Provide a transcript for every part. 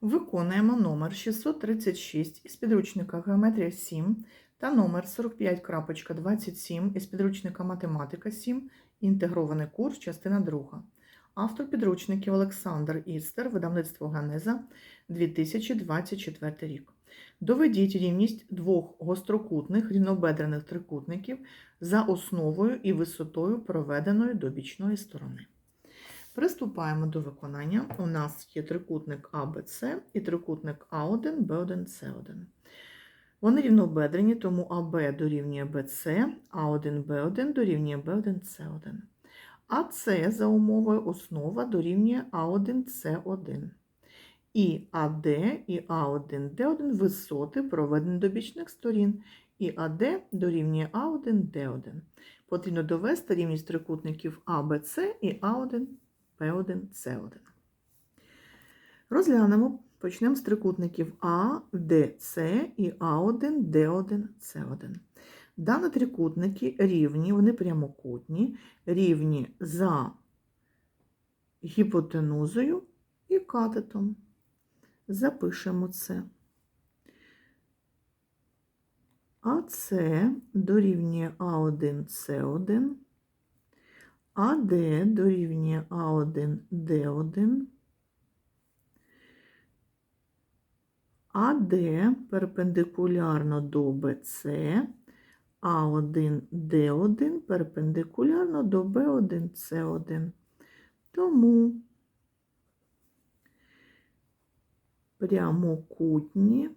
Виконуємо номер 636 із підручника Геометрія 7 та номер 45.27 із підручника Математика 7, інтегрований курс, частина 2. Автор підручників Олександр Істер, видавництво Ганеза, 2024 рік. Доведіть рівність двох гострокутних рівнобедрених трикутників за основою і висотою проведеної до бічної сторони. Приступаємо до виконання. У нас є трикутник АБЦ і трикутник А1, Б1, С1. Вони рівнобедрені, тому АБ дорівнює БЦ, А1, Б1 дорівнює Б1, С1. АЦ за умовою основа дорівнює А1, С1. І АД і А1, Д1 висоти проведені до бічних сторін, і АД дорівнює А1, Д1. Потрібно довести рівність трикутників АБЦ і А1, П1, С1. Розглянемо, почнемо з трикутників А, Д, С і А1, Д1, С1. Дані трикутники рівні, вони прямокутні, рівні за гіпотенузою і катетом. Запишемо це. АС дорівнює А1, С1. АД дорівнює А1, Д1. АД перпендикулярно до БЦ, А1, Д1 перпендикулярно до Б1, С1. Тому прямокутні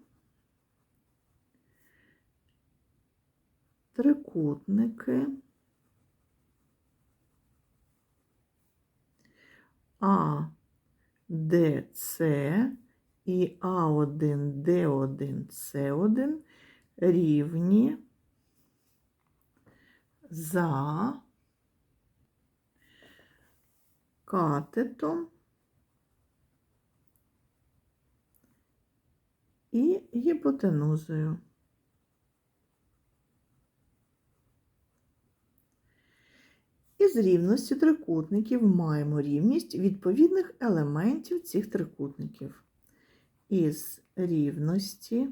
трикутники А, Д, С і А1, Д1, С1 рівні за катетом і гіпотенузою. Із рівності трикутників маємо рівність відповідних елементів цих трикутників. Із рівності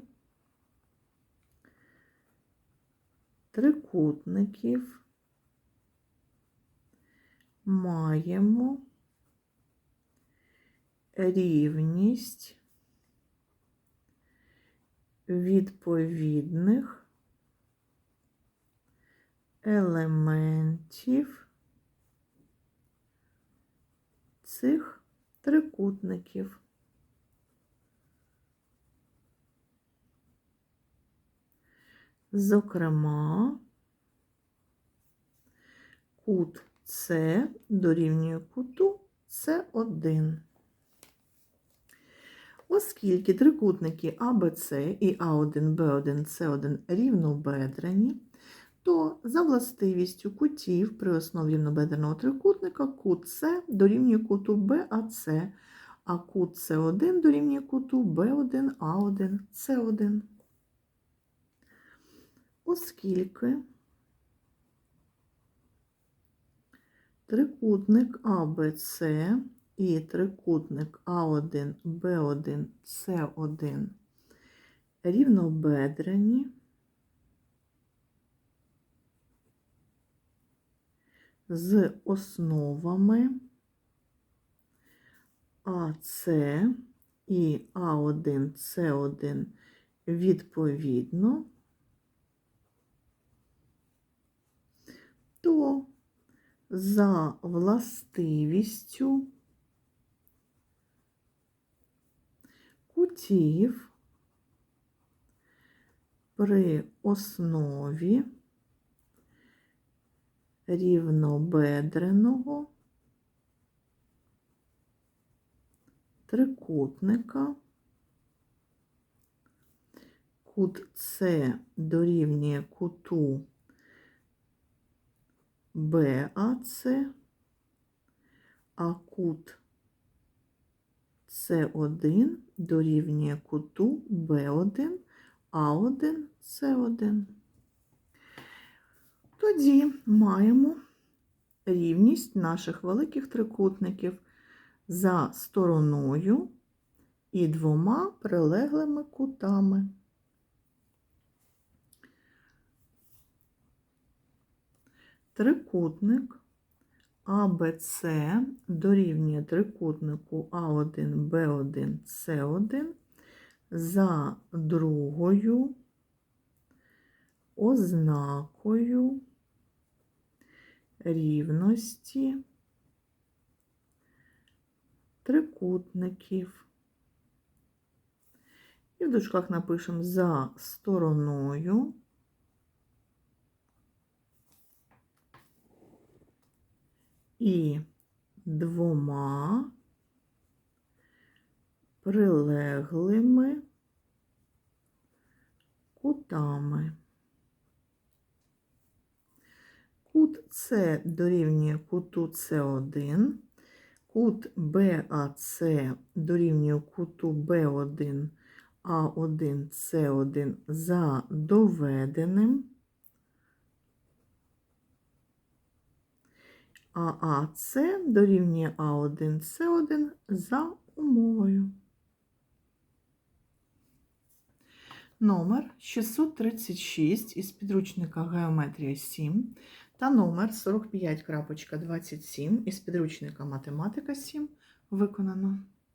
трикутників маємо рівність відповідних елементів цих трикутників. Зокрема, кут С дорівнює куту С1. Оскільки трикутники АБЦ і А1, Б1, С1 рівнобедрені, то за властивістю кутів при основі рівнобедреного трикутника кут С дорівнює куту БАЦ, а кут С1 дорівнює куту Б1, А1, С1. Оскільки трикутник АБЦ і трикутник А1, Б1, С1 рівнобедрені, з основами АС і А1, С1 відповідно, то за властивістю кутів при основі рівнобедреного трикутника. Кут С дорівнює куту БАЦ, а кут С1 дорівнює куту Б1, А1, С1. Тоді маємо рівність наших великих трикутників за стороною і двома прилеглими кутами. Трикутник АБЦ дорівнює трикутнику А1, Б1, С1 за другою ознакою рівності трикутників. І в дужках напишемо за стороною і двома прилеглими кутами. Кут С дорівнює куту С1, кут БАЦ дорівнює куту Б1, А1, С1 за доведеним, а АЦ дорівнює А1, С1 за умовою. Номер 636 із підручника Геометрія 7 та номер 45.27 із підручника Математика 7 виконано.